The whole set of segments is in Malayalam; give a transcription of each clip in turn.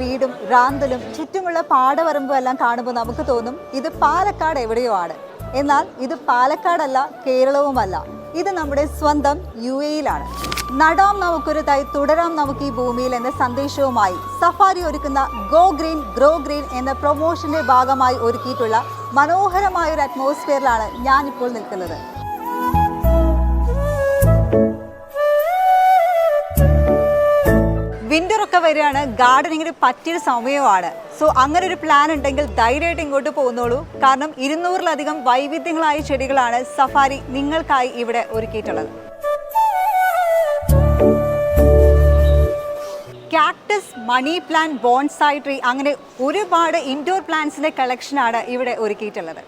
വീടും റാന്തലും ചുറ്റുമുള്ള പാടവരമ്പും എല്ലാം കാണുമ്പോൾ നമുക്ക് തോന്നും ഇത് പാലക്കാട് എവിടെയോ ആണ്. എന്നാൽ ഇത് പാലക്കാടല്ല കേരളവുമല്ല. ഇത് നമ്മുടെ സ്വന്തം യു എയിലാണ് നടാം നമുക്കൊരു തൈ തുടരാം നമുക്ക് ഈ ഭൂമിയിൽ എന്ന സന്ദേശവുമായി സഫാരി ഒരുക്കുന്ന ഗോ ഗ്രീൻ ഗ്രോ ഗ്രീൻ എന്ന പ്രൊമോഷന്റെ ഭാഗമായി ഒരുക്കിയിട്ടുള്ള മനോഹരമായ ഒരു അറ്റ്മോസ്ഫിയറിലാണ് ഞാനിപ്പോൾ നിൽക്കുന്നത്. വിന്റർ ഒക്കെ വരികയാണ്. ഗാർഡനിങ്ങിന് പറ്റിയൊരു സമയമാണ്. സോ അങ്ങനെ ഒരു പ്ലാൻ ഉണ്ടെങ്കിൽ ധൈര്യമായിട്ട് ഇങ്ങോട്ട് പോകുന്നോളൂ. കാരണം ഇരുന്നൂറിലധികം വൈവിധ്യങ്ങളായ ചെടികളാണ് സഫാരി നിങ്ങൾക്കായി ഇവിടെ ഒരുക്കിയിട്ടുള്ളത്. Cactus money plant bonsai tree അങ്ങനെ ഒരുപാട് ഇൻഡോർ പ്ലാന്റ്സിന്റെ കളക്ഷനാണ് ഇവിടെ ഒരുക്കിയിട്ടുള്ളത്.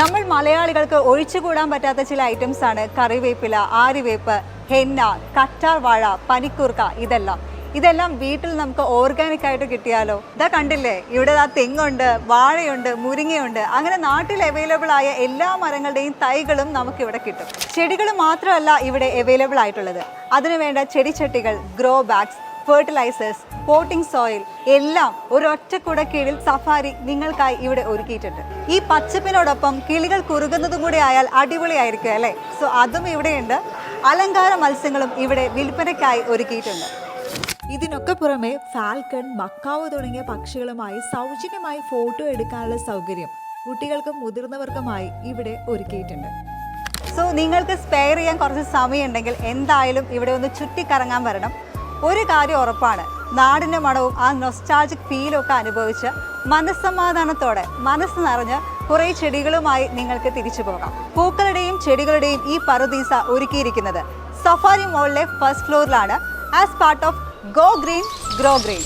നമ്മൾ മലയാളികൾക്ക് ഒഴിച്ചുകൂടാൻ പറ്റാത്ത ചില ഐറ്റംസ് ആണ് കറിവേപ്പില ആരിവേപ്പ് ഹെന്ന കറ്റാർ വാഴ പനിക്കൂർക്ക ഇതെല്ലാം. ഇതെല്ലാം വീട്ടിൽ നമുക്ക് ഓർഗാനിക് ആയിട്ട് കിട്ടിയാലോ? ഇതാ കണ്ടില്ലേ? ഇവിടെ ആ തെങ്ങുണ്ട് വാഴയുണ്ട് മുരിങ്ങയുണ്ട്. അങ്ങനെ നാട്ടിൽ അവൈലബിൾ ആയ എല്ലാ മരങ്ങളുടെയും തൈകളും നമുക്ക് ഇവിടെ കിട്ടും. ചെടികൾ മാത്രമല്ല ഇവിടെ അവൈലബിൾ ആയിട്ടുള്ളത്. അതിനുവേണ്ട ചെടിച്ചട്ടികൾ grow bags fertilisers potting soil എല്ലാം ഒരൊറ്റ കുട കീഴിൽ സഫാരി നിങ്ങൾക്കായി ഇവിടെ ഒരുക്കിയിട്ടുണ്ട്. ഈ പച്ചപ്പിനോടൊപ്പം കിളികൾ കുറുകുന്നതും കൂടെ ആയാൽ അടിപൊളിയായിരിക്കും അല്ലേ? സോ അതും ഇവിടെയുണ്ട്. അലങ്കാര മത്സ്യങ്ങളും ഇവിടെ വിൽപ്പനയ്ക്കായി ഒരുക്കിയിട്ടുണ്ട്. ഇതിനൊക്കെ പുറമെ ഫാൽക്കൺ മക്കാവ് തുടങ്ങിയ പക്ഷികളുമായി സൗജന്യമായി ഫോട്ടോ എടുക്കാനുള്ള സൗകര്യം കുട്ടികൾക്കും മുതിർന്നവർക്കുമായി ഇവിടെ ഒരുക്കിയിട്ടുണ്ട്. സോ നിങ്ങൾക്ക് സ്പെയർ ചെയ്യാൻ കുറച്ച് സമയമുണ്ടെങ്കിൽ എന്തായാലും ഇവിടെ ഒന്ന് ചുറ്റിക്കറങ്ങാൻ വരണം. ഒരു കാര്യം ഉറപ്പാണ്. നാടിന്റെ മണവും ആ നൊസ്റ്റാജിക് ഫീലും ഒക്കെ അനുഭവിച്ച് മനസ്സമാധാനത്തോടെ മനസ്സ് നിറഞ്ഞ് കുറേ ചെടികളുമായി നിങ്ങൾക്ക് തിരിച്ചു പോകാം. പൂക്കളുടെയും ചെടികളുടെയും ഈ പറുദീസ ഒരുക്കിയിരിക്കുന്നത് സഫാരി മോളിലെ ഫസ്റ്റ് ഫ്ലോറിലാണ് as part of go green grow green